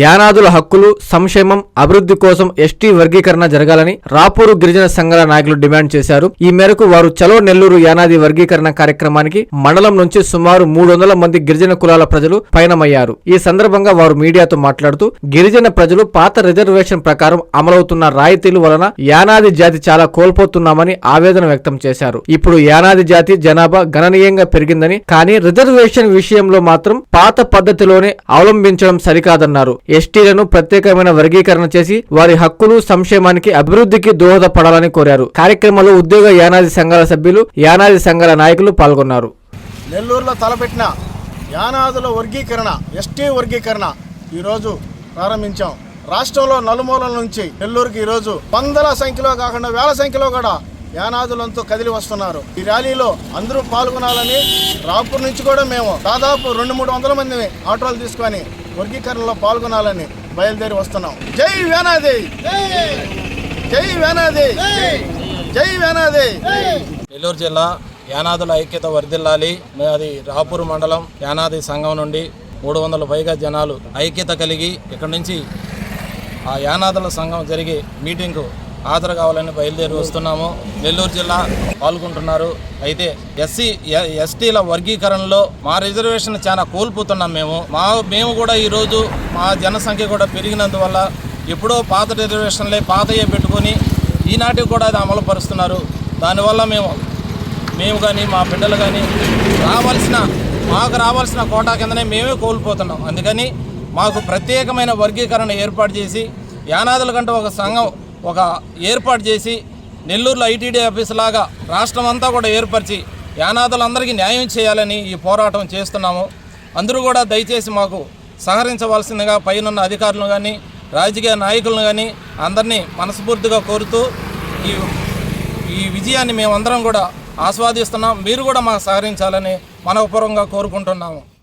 యానాదుల హక్కులు సంక్షేమం అభివృద్ధి కోసం ఎస్టీ వర్గీకరణ జరగాలని రాపూరు గిరిజన సంఘాల నాయకులు డిమాండ్ చేశారు. ఈ మేరకు వారు చలో నెల్లూరు యానాది వర్గీకరణ కార్యక్రమానికి మండలం నుంచి సుమారు మూడు వందల మంది గిరిజన కులాల ప్రజలు పయనమయ్యారు. ఈ సందర్భంగా వారు మీడియాతో మాట్లాడుతూ గిరిజన ప్రజలు పాత రిజర్వేషన్ ప్రకారం అమలవుతున్న రాయితీలు వలన యానాది జాతి చాలా కోల్పోతున్నామని ఆవేదన వ్యక్తం చేశారు. ఇప్పుడు యానాది జాతి జనాభా గణనీయంగా పెరిగిందని కానీ రిజర్వేషన్ విషయంలో మాత్రం పాత పద్ధతిలోనే అవలంబించడం సరికాదన్నారు. ఎస్టీలను ప్రత్యేకమైన వర్గీకరణ చేసి వారి హక్కులు సంక్షేమానికి అభివృద్ధికి దోహదపడాలని కోరారు. కార్యక్రమంలో ఉద్యోగ యానాది సంఘాల సభ్యులు యానాది సంఘాల నాయకులు పాల్గొన్నారు. నెల్లూరులో తలపెట్టిన యానాదుల వర్గీకరణ ఎస్టీ వర్గీకరణ ఈరోజు ప్రారంభించాం. రాష్ట్రంలో నలుమూలల నుంచి నెల్లూరుకి ఈరోజు వందల సంఖ్యలో కాకుండా వేల సంఖ్యలో కూడా యానాదులంతా కదిలి వస్తున్నారు. ఈ ర్యాలీలో అందరూ పాల్గొనాలని రాపూర్ నుంచి కూడా మేము దాదాపు రెండు మూడు వందల మంది ఆటోలు తీసుకొని వర్గీకరణలో పాల్గొనాలని బయలుదేరి వస్తున్నాం. జై వేనాది జై వేనాది జై వేనాది నెల్లూరు జిల్లా యానాదుల ఐక్యత వర్ధిల్లాలి. అది రాపూర్ మండలం యానాది సంఘం నుండి మూడు వందల పైగా జనాలు ఐక్యత కలిగి ఇక్కడ నుంచి ఆ యానాదుల సంఘం జరిగే మీటింగ్కు హాజరు కావాలని బయలుదేరి వస్తున్నాము. నెల్లూరు జిల్లా పాల్గొంటున్నారు. అయితే ఎస్సీ ఎస్టీల వర్గీకరణలో మా రిజర్వేషన్ చాలా కోల్పోతున్నాం మేము. మా మేము కూడా ఈరోజు మా జనసంఖ్య కూడా పెరిగినందువల్ల ఎప్పుడో పాత రిజర్వేషన్లే పాతయే పెట్టుకొని ఈనాటికి కూడా అది అమలు పరుస్తున్నారు దానివల్ల మేము మేము కానీ మా బిడ్డలు కానీ రావాల్సిన మాకు రావాల్సిన కోటా కిందనే మేమే కోల్పోతున్నాం. అందుకని మాకు ప్రత్యేకమైన వర్గీకరణ ఏర్పాటు చేసి యానాదుల కంటే ఒక సంఘం ఒక ఏర్పాటు చేసి నెల్లూరులో ఐటీడీ ఆఫీస్ లాగా రాష్ట్రం అంతా కూడా ఏర్పరిచి యానాదులందరికీ న్యాయం చేయాలని ఈ పోరాటం చేస్తున్నాము. అందరూ కూడా దయచేసి మాకు సహకరించవలసిందిగా పైనున్న అధికారులను కానీ రాజకీయ నాయకులను కానీ అందరినీ మనస్ఫూర్తిగా కోరుతూ ఈ ఈ విజయాన్ని మేమందరం కూడా ఆస్వాదిస్తున్నాం. మీరు కూడా మాకు సహకరించాలని మనపూర్వంగా కోరుకుంటున్నాము.